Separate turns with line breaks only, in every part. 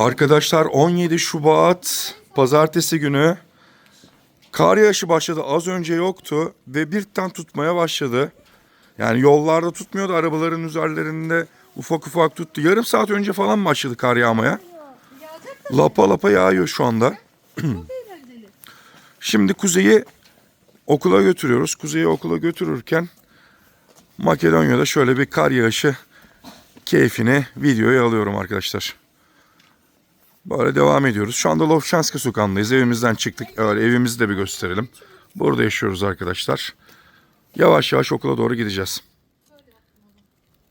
Arkadaşlar 17 Şubat pazartesi günü kar yağışı başladı. Az önce yoktu ve birden tutmaya başladı. Yani yollarda tutmuyordu arabaların üzerlerinde ufak ufak tuttu. Yarım saat önce falan başladı kar yağmaya. Lapa lapa yağıyor şu anda. Şimdi Kuzey'i okula götürüyoruz. Kuzey'i okula götürürken Makedonya'da şöyle bir kar yağışı keyfini videoya alıyorum arkadaşlar. Böyle devam ediyoruz. Şu anda Lovşanska sokağındayız. Evimizden çıktık. Öyle evimizi de bir gösterelim. Burada yaşıyoruz arkadaşlar. Yavaş yavaş okula doğru gideceğiz.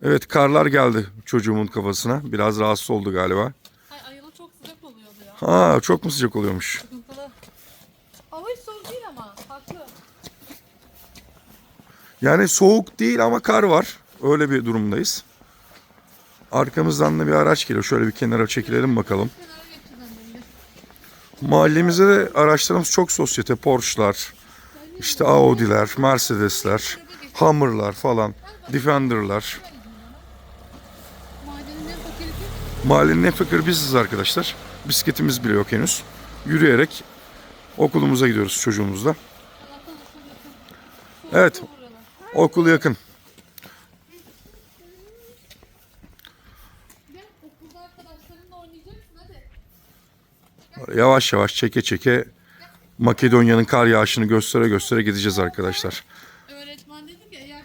Evet karlar geldi çocuğumun kafasına. Biraz rahatsız oldu galiba.
Ay ayılı çok sıcak oluyordu ya.
Ha çok mu sıcak oluyormuş?
Sıkıntılı. Hava hiç soğuk değil ama. Haklı.
Yani soğuk değil ama kar var. Öyle bir durumdayız. Arkamızdan da bir araç geliyor. Şöyle bir kenara çekilelim bakalım.
Kenara geçeceğim ben de.
Mahallemizde de araçlarımız çok sosyete. Porsche'lar, işte Audi'ler, Mercedes'ler, Hummer'lar falan, Defender'lar.
Mahallenin en fakiri
biziz arkadaşlar. Bisikletimiz bile yok henüz. Yürüyerek okulumuza gidiyoruz çocuğumuzla. Evet. Okul yakın.
Gel okulda arkadaşlarınla oynayacaksın hadi.
Yavaş yavaş çeke çeke Makedonya'nın kar yağışını göstere göstere gideceğiz arkadaşlar.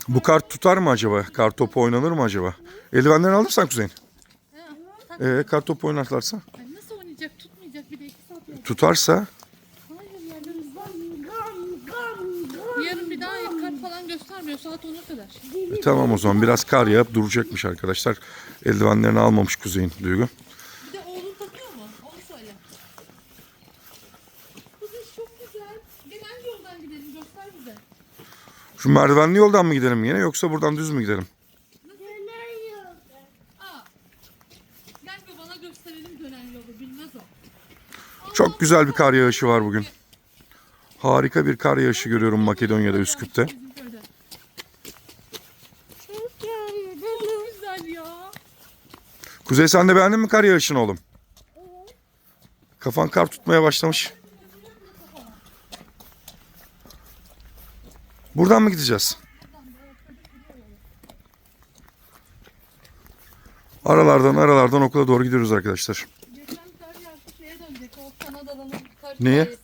Bu kart tutar mı acaba? Kar topu oynanır mı acaba? Eldivenlerini alırsan Kuzey'in. Ee, kar topu oynatlarsa?
Ay nasıl oynayacak tutmayacak bir de iki saat yok.
Tutarsa.
Yarın bir daha kart falan göstermiyor saat 10'a kadar.
e, tamam o zaman biraz kar yağıp duracakmış arkadaşlar. Eldivenlerini almamış Kuzey'in Duygu.
Bir de oğlun takıyor mu? Onu söyle. Kız iş çok güzel. Gel hangi yoldan gidelim göster bize.
Şu merdivenli yoldan mı gidelim yine yoksa buradan düz mü gidelim?
Aa. Gel bir bana gösterelim dönen yolu bilmez o.
Çok güzel bir kar yağışı var bugün. Harika bir kar yağışı görüyorum Makedonya'da Üsküp'te.
Bizim köyde. Çok güzel ya.
Kuzey sen de beğendin mi kar yağışını oğlum? Kafan kar tutmaya başlamış. Buradan mı gideceğiz? Aralardan aralardan okula doğru gidiyoruz arkadaşlar.
Geçen kar yağışı şeye dönecek. O kar
Neye?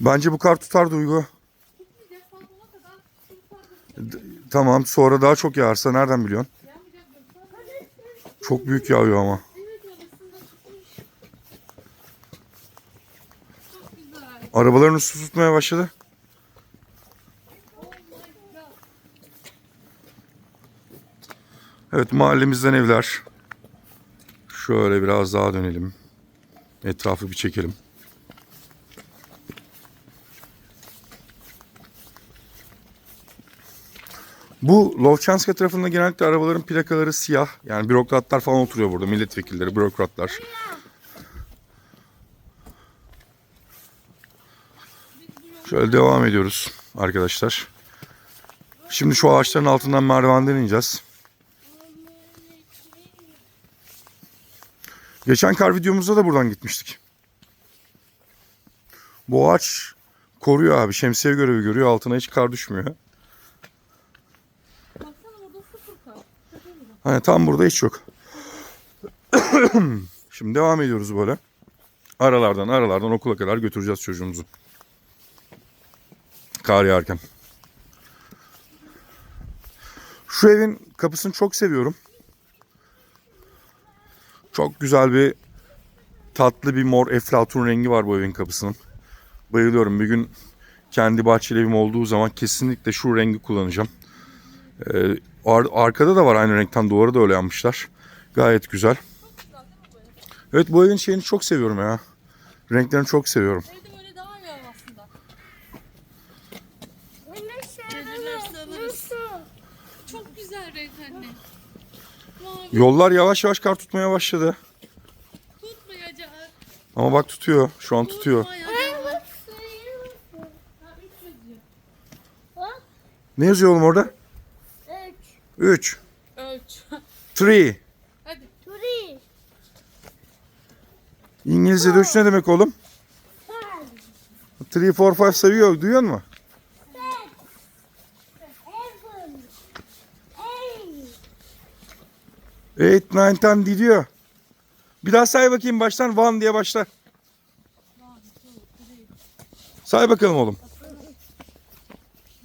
Bence bu kar tutar Duygu.
Tutmayacak saat 10'a kadar. Çok fazla
Tamam sonra daha çok yağarsa nereden biliyorsun? Çok büyük yağıyor ama.
Evet orasında tutmuş. Çok güzel.
Arabaların üstü tutmaya başladı. Evet mahallemizden evler. Şöyle biraz daha dönelim. Etrafı bir çekelim. Bu Lovçanska tarafında genellikle arabaların plakaları siyah. Yani bürokratlar falan oturuyor burada. Milletvekilleri, bürokratlar. Şöyle devam ediyoruz arkadaşlar. Şimdi şu ağaçların altından merdivenden ineceğiz. Geçen kar videomuzda da buradan gitmiştik. Bu ağaç koruyor abi. Şemsiye görevi görüyor. Altına hiç kar düşmüyor. Hani tam burada hiç yok. Şimdi devam ediyoruz böyle. Aralardan aralardan okula kadar götüreceğiz çocuğumuzu. Kar yağarken. Şu evin kapısını çok seviyorum. Çok güzel bir tatlı bir mor eflatun rengi var bu evin kapısının. Bayılıyorum. Bir gün kendi bahçeli evim olduğu zaman kesinlikle şu rengi kullanacağım. Ee, ar- arkada da var aynı renkten duvarı da öyle yapmışlar. Gayet güzel. Evet bu evin şeyini çok seviyorum ya. Renklerini çok seviyorum.
Evde böyle daha iyi aslında.
Nasıl?
Çok güzel renk anne. Mavi
Yollar yavaş yavaş kar tutmaya başladı.
tutmayacak.
Ama bak tutuyor. Şu an tutuyor.
Tutmayacak.
Ne yazıyor oğlum orada?
Üç.
3,
Ölç.
3.
Hadi.
Three.
İngilizce'de 3 ne demek oğlum?
Five.
3, 4, 5 sayıyor. Duyuyor musun?
Eight.
8, 9, 10 diyor. Bir daha say bakayım baştan. 1 diye başla. Say bakalım oğlum.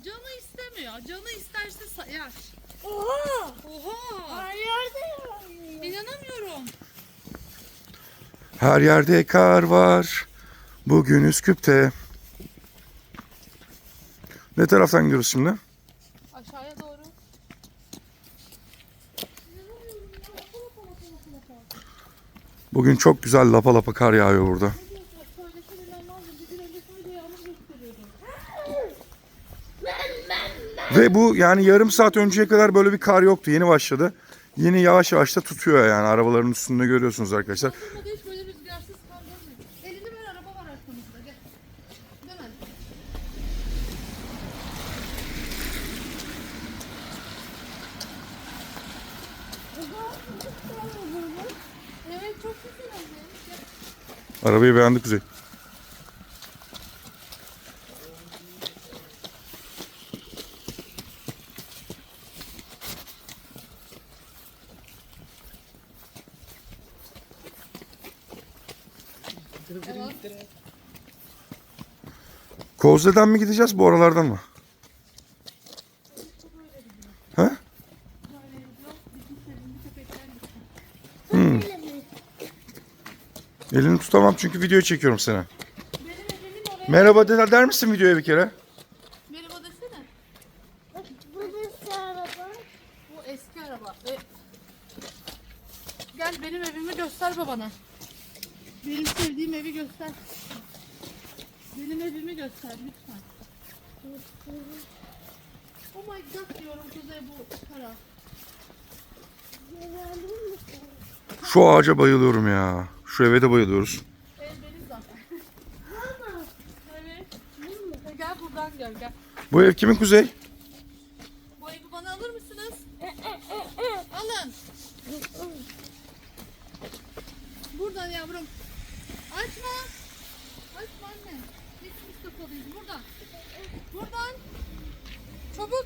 Canı istemiyor. Canı isterse sayar.
Oha.
Oha.
Her yerde yağıyor.
İnanamıyorum.
Her yerde kar var. Bugün Üsküp'te. Ne taraftan gidiyoruz şimdi?
Aşağıya doğru.
Bugün çok güzel lapa lapa kar yağıyor burada. Ve bu yani yarım saat önceye kadar böyle bir kar yoktu. Yeni başladı. Yeni yavaş yavaş da tutuyor yani. Arabaların üstünde görüyorsunuz arkadaşlar.
Aslında hiç böyle rüzgarsız kar görmedim. Elini ver araba var arkamızda. Gel. Değil mi? Evet çok güzel oldu.
Arabayı beğendik Kuzey. Kozlu'dan mi gideceğiz bu aralardan mı? Ha? Hmm. Elini tutamam çünkü video çekiyorum sana. Merhaba de, der misin videoya bir kere?
Merhaba desene.
Bu nasıl araba?
Bu eski araba. E, gel benim evimi göster babana. Benim sevdiğim evi göster. Benim evimi göster lütfen. Oh my god diyorum Kuzey bu kara.
Şu ağaca bayılıyorum ya. Şu eve de bayılıyoruz.
Ev benim zaten.
Mama.
Evet. E, Gel buradan gel gel.
Bu ev kimin Kuzey?
Bu evi bana alır mısınız? Alın. Buradan yavrum. Açma. Açma anne. Biz Mustafa'lıyız. Buradan. Buradan. Çabuk.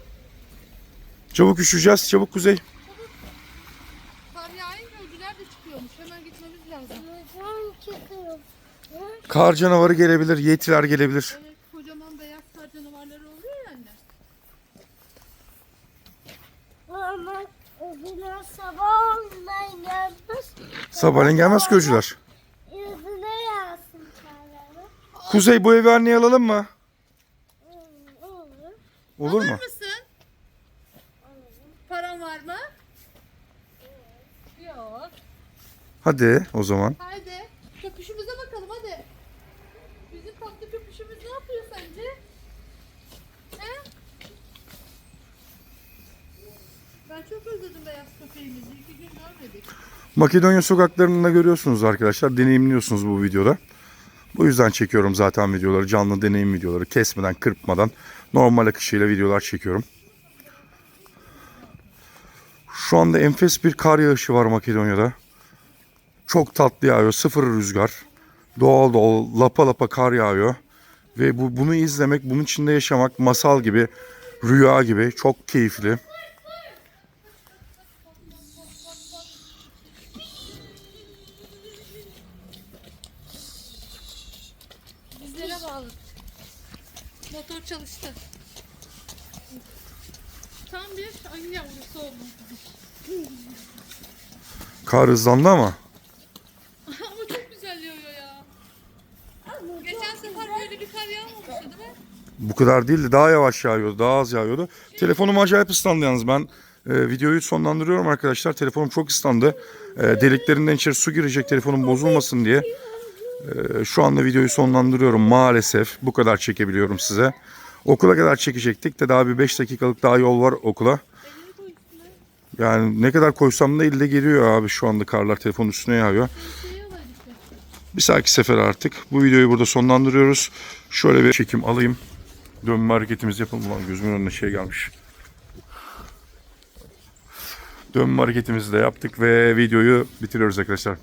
Çabuk üşüyeceğiz. Çabuk Kuzey.
Kar yağınca ödüler de çıkıyormuş. Hemen gitmemiz lazım.
Neden çıkıyor? Hı?
Kar canavarı gelebilir. Yetiler gelebilir.
Evet kocaman beyaz kar canavarları oluyor ya anne.
Ama öbürler sabah ondan gelmez.
Sabahleyin gelmez gözcüler.
Yüzüne yağsın karları.
Kuzey bu evi anneye alalım mı?
Olur.
Olur
Alır
mu?
mısın? Paran var mı? Yok.
Hadi o zaman.
Haydi. Köpüşümüze bakalım hadi. Bizim tatlı köpüşümüz ne yapıyor sence? He? Ben çok özledim beyaz köpeğimizi. İki gün görmedik.
Makedonya sokaklarında görüyorsunuz arkadaşlar. Deneyimliyorsunuz bu videoda. Bu yüzden çekiyorum zaten videoları. Canlı deneyim videoları. Kesmeden, kırpmadan. Normal akışıyla videolar çekiyorum. Şu anda enfes bir kar yağışı var Makedonya'da. Çok tatlı yağıyor. Sıfır rüzgar. Doğal doğal lapa lapa kar yağıyor. Ve bu bunu izlemek, bunun içinde yaşamak masal gibi, rüya gibi çok keyifli.
Bizlere bağlı. Motor çalıştı. Tam bir ayı yavrusu oldu.
Kar hızlandı ama.
Ama çok güzel yağıyor ya. Geçen sefer kar yağmamıştı değil mi?
Bu kadar değildi. Daha yavaş yağıyordu. Daha az yağıyordu. Telefonum acayip ıslandı yalnız. Ben e, videoyu sonlandırıyorum arkadaşlar. Telefonum çok ıslandı. E, deliklerinden içeri su girecek telefonum bozulmasın diye. E, şu anda videoyu sonlandırıyorum maalesef. Bu kadar çekebiliyorum size. Okula kadar çekecektik de daha bir 5 dakikalık daha yol var okula. Yani ne kadar koysam da elde geliyor abi şu anda karlar telefonun üstüne yağıyor. Bir sonraki sefer artık bu videoyu burada sonlandırıyoruz. Şöyle bir çekim alayım. Dönme hareketimizi yapalım. Ulan gözümün önüne şey gelmiş. Dönme hareketimizi de yaptık ve videoyu bitiriyoruz arkadaşlar.